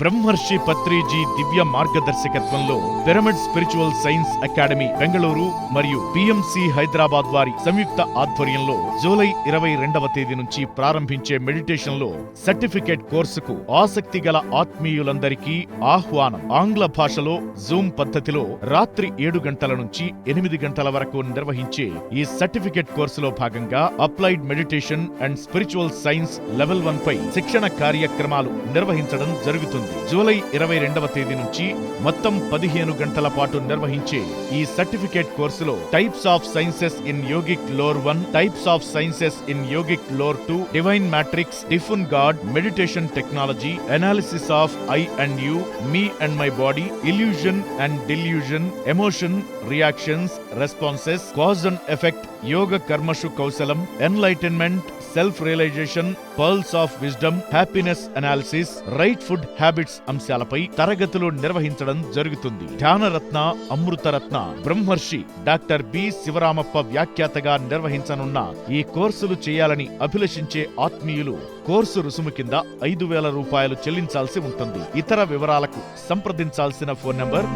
బ్రహ్మర్షి పత్రిజీ దివ్య మార్గదర్శకత్వంలో pyramid spiritual science academy Bengaluru మరియు పిఎంసి హైదరాబాద్ వారి సంయుక్త ఆధ్వర్యంలో జూలై ఇరవై రెండవ తేదీ నుంచి ప్రారంభించే మెడిటేషన్లో సర్టిఫికేట్ కోర్సుకు ఆసక్తి గల ఆత్మీయులందరికీ ఆహ్వానం. ఆంగ్ల భాషలో జూమ్ పద్ధతిలో రాత్రి ఏడు గంటల నుంచి ఎనిమిది గంటల వరకు నిర్వహించే ఈ సర్టిఫికేట్ కోర్సులో భాగంగా applied meditation and spiritual science level one పై శిక్షణ కార్యక్రమాలు నిర్వహించడం జరుగుతుంది. జూలై ఇరవై రెండవ తేదీ నుంచి మొత్తం పదిహేను గంటల పాటు నిర్వహించే ఈ సర్టిఫికేట్ కోర్సులో types of sciences in yogic lore one types of sciences in yogic lore two divine matrix డిఫున్ god meditation technology analysis of I and you me and my body illusion and delusion emotion reactions responses cause and effect yoga కర్మషు కౌశలం enlightenment self realization pearls of wisdom happiness analysis right food habits అంశాలపై తరగతులు నిర్వహించడం జరుగుతుంది. ధ్యానరత్న అమృతరత్న బ్రహ్మర్షి doctor B. శివరామప్ప వ్యాఖ్యాతగా నిర్వహించనున్న ఈ కోర్సులు చేయాలని అభిలషించే ఆత్మీయులు కోర్సు రుసుము కింద ఐదు వేల రూపాయలు చెల్లించాల్సి ఉంటుంది. ఇతర వివరాలకు సంప్రదించాల్సిన ఫోన్ నంబర్